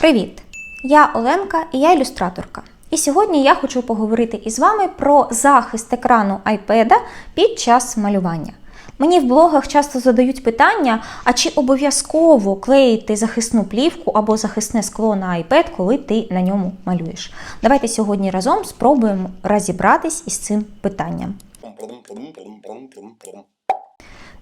Привіт! Я Оленка і я ілюстраторка. І сьогодні я хочу поговорити із вами про захист екрану iPad під час малювання. Мені в блогах часто задають питання: а чи обов'язково клеїти захисну плівку або захисне скло на iPad, коли ти на ньому малюєш? Давайте сьогодні разом спробуємо розібратись із цим питанням.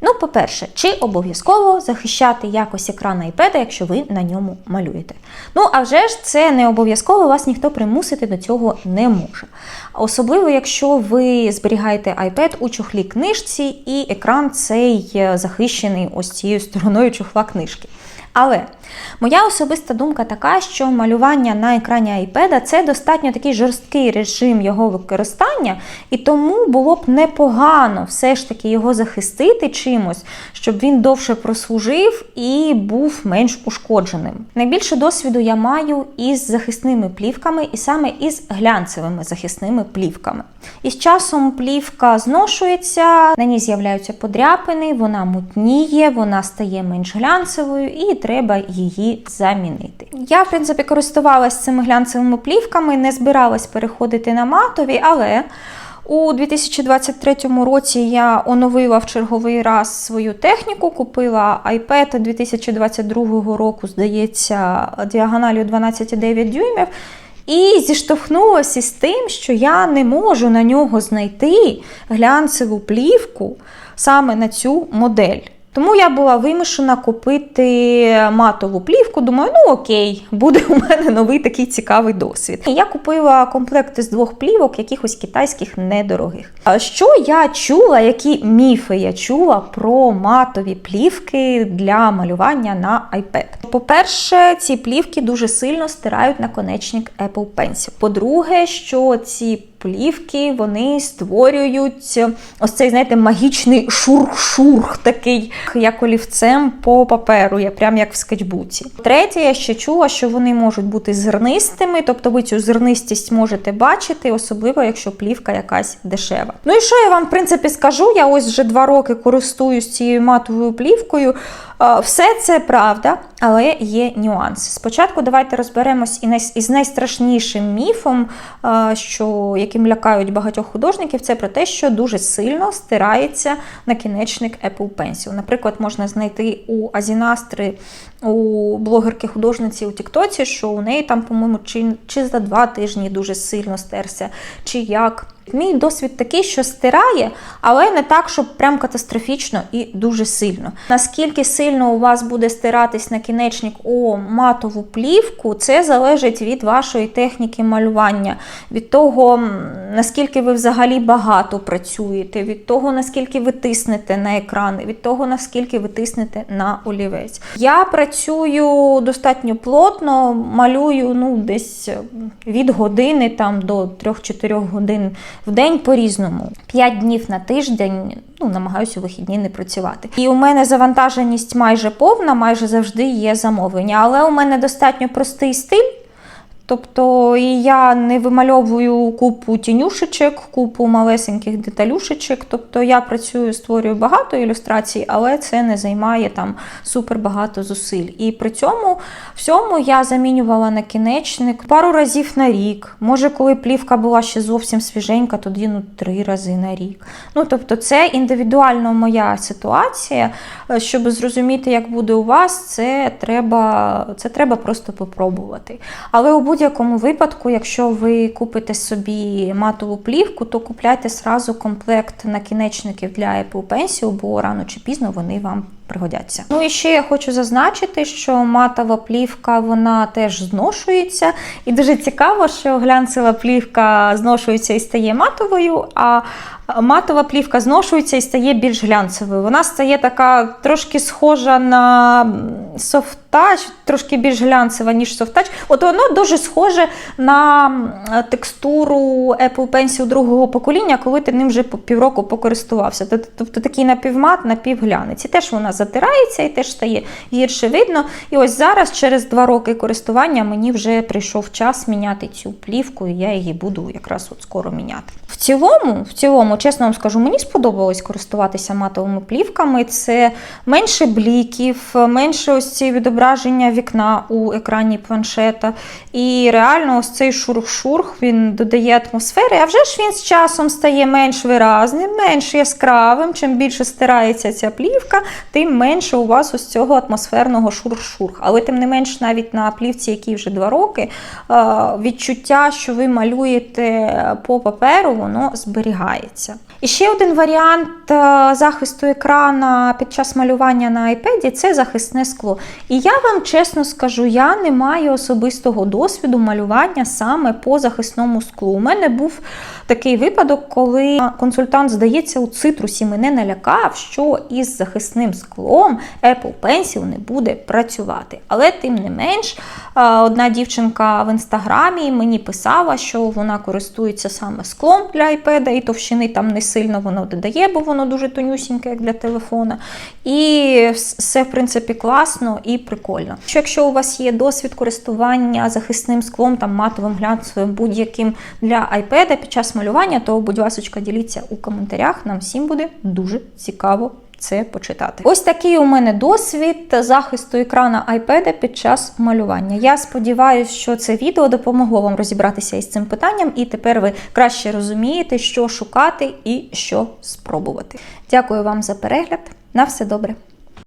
Ну, по-перше, чи обов'язково захищати якось екран iPad, якщо ви на ньому малюєте? Ну, а вже ж це не обов'язково, вас ніхто примусити до цього не може. Особливо, якщо ви зберігаєте iPad у чохлі книжці, і екран цей е, захищений ось цією стороною чохла книжки. Але моя особиста думка така, що малювання на екрані iPad це достатньо такий жорсткий режим його використання, і тому було б непогано все ж таки його захистити чимось, щоб він довше прослужив і був менш ушкодженим. Найбільше досвіду я маю із захисними плівками, і саме із глянцевими захисними плівками. І з часом плівка зношується, на ній з'являються подряпини, вона мутніє, вона стає менш глянцевою і треба її замінити. Я, в принципі, користувалася цими глянцевими плівками, не збиралась переходити на матові, але у 2023 році я оновила в черговий раз свою техніку, купила iPad 2022 року, здається, діагоналю 12,9 дюймів. І зіштовхнулася з тим, що я не можу на нього знайти глянцеву плівку саме на цю модель. Тому я була вимушена купити матову плівку. Думаю, ну окей, буде у мене новий такий цікавий досвід. І я купила комплекти з двох плівок, якихось китайських недорогих. А що я чула, які міфи я чула про матові плівки для малювання на iPad? По-перше, ці плівки дуже сильно стирають наконечник Apple Pencil. По-друге, що ці плівки вони створюють ось цей, знаєте, магічний шурх-шурх, такий, як олівцем по паперу, я прям як в скетчбуці. Третє, я ще чула, що вони можуть бути зернистими, тобто ви цю зернистість можете бачити, особливо якщо плівка якась дешева. Ну і що я вам, в принципі, скажу? Я ось вже два роки користуюсь цією матовою плівкою. Все це правда, але є нюанси. Спочатку давайте розберемось із найстрашнішим міфом, що, яким лякають багатьох художників, це про те, що дуже сильно стирається накінечник Apple Pencil. Наприклад, можна знайти у Азінастри, у блогерки-художниці у Тіктоці, що у неї там, по-моєму, чи, чи за два тижні дуже сильно стерся, чи як. Мій досвід такий, що стирає, але не так, щоб прям катастрофічно і дуже сильно. Наскільки сильно у вас буде стиратись накінечник у матову плівку, це залежить від вашої техніки малювання, від того, наскільки ви взагалі багато працюєте, від того, наскільки ви тиснете на екран, від того, наскільки ви тиснете на олівець. Я працюю достатньо плотно, малюю ну, десь від години там, до 3-4 годин в день по-різному. 5 днів на тиждень ну, намагаюся вихідні не працювати. І у мене завантаженість майже повна, майже завжди є замовлення. Але у мене достатньо простий стиль. Тобто і я не вимальовую купу тінюшечок, купу малесеньких деталюшечок. Тобто я працюю, створюю багато ілюстрацій, але це не займає там супер багато зусиль. І при цьому всьому я замінювала накінечник пару разів на рік. Може, коли плівка була ще зовсім свіженька, тоді ну три рази на рік. Ну тобто, це індивідуально моя ситуація. Щоб зрозуміти, як буде у вас, це треба, це треба просто попробувати. Але у будь-якому випадку, якщо ви купите собі матову плівку, то купляйте сразу комплект накінечників для Apple Pencil, бо рано чи пізно вони вам пригодяться. Ну і ще я хочу зазначити, що матова плівка вона теж зношується. І дуже цікаво, що глянцева плівка зношується і стає матовою, а матова плівка зношується і стає більш глянцевою. Вона стає така трошки схожа на софтач, трошки більш глянцева, ніж софтач. От воно дуже схоже на текстуру Apple Pencil другого покоління, коли ти ним вже півроку покористувався. Тобто такий напівмат, напівглянець. І теж вона затирається і теж стає гірше видно. І ось зараз, через два роки користування, мені вже прийшов час міняти цю плівку, і я її буду якраз от скоро міняти. Цілому, в цілому, чесно вам скажу, мені сподобалось користуватися матовими плівками. Це менше бліків, менше ось ці відображення вікна у екрані планшета. І реально, ось цей шурх-шурх він додає атмосфери. А вже ж він з часом стає менш виразним, менш яскравим. Чим більше стирається ця плівка, тим менше у вас ось цього атмосферного шурх-шурх. Але тим не менш, навіть на плівці, якій вже два роки, відчуття, що ви малюєте по паперу, воно зберігається. І ще один варіант е, захисту екрана під час малювання на iPad це захисне скло. І я вам чесно скажу, я не маю особистого досвіду малювання саме по захисному склу. У мене був такий випадок, коли консультант, здається, у цитрусі мене налякав, що із захисним склом Apple Pencil не буде працювати. Але тим не менш, е, одна дівчинка в інстаграмі мені писала, що вона користується саме склом для iPad, і товщини там не сильно воно додає, бо воно дуже тонюсіньке, як для телефона. І все, в принципі, класно і прикольно. Що якщо у вас є досвід користування захисним склом, там матовим глянцевим, будь-яким для iPad під час малювання, то, будь ласка, діліться у коментарях. Нам всім буде дуже цікаво це почитати. Ось такий у мене досвід захисту екрана iPad під час малювання. Я сподіваюся, що це відео допомогло вам розібратися із цим питанням, і тепер ви краще розумієте, що шукати і що спробувати. Дякую вам за перегляд. На все добре.